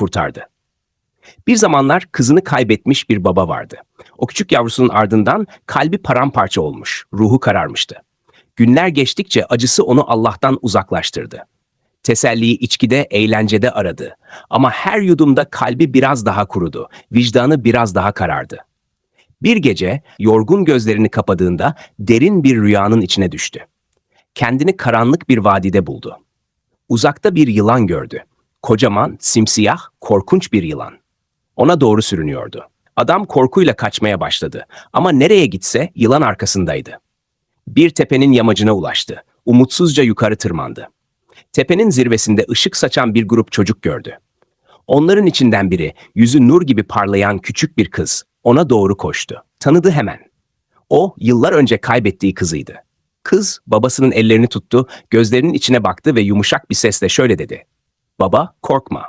kurtardı. Bir zamanlar kızını kaybetmiş bir baba vardı. O küçük yavrusunun ardından kalbi paramparça olmuş, ruhu kararmıştı. Günler geçtikçe acısı onu Allah'tan uzaklaştırdı. Teselliyi içkide, eğlencede aradı. Ama her yudumda kalbi biraz daha kurudu, vicdanı biraz daha karardı. Bir gece yorgun gözlerini kapadığında derin bir rüyanın içine düştü. Kendini karanlık bir vadide buldu. Uzakta bir yılan gördü. Kocaman, simsiyah, korkunç bir yılan. Ona doğru sürünüyordu. Adam korkuyla kaçmaya başladı ama nereye gitse yılan arkasındaydı. Bir tepenin yamacına ulaştı. Umutsuzca yukarı tırmandı. Tepenin zirvesinde ışık saçan bir grup çocuk gördü. Onların içinden biri, yüzü nur gibi parlayan küçük bir kız, ona doğru koştu. Tanıdı hemen. O, yıllar önce kaybettiği kızıydı. Kız, babasının ellerini tuttu, gözlerinin içine baktı ve yumuşak bir sesle şöyle dedi. Baba, korkma.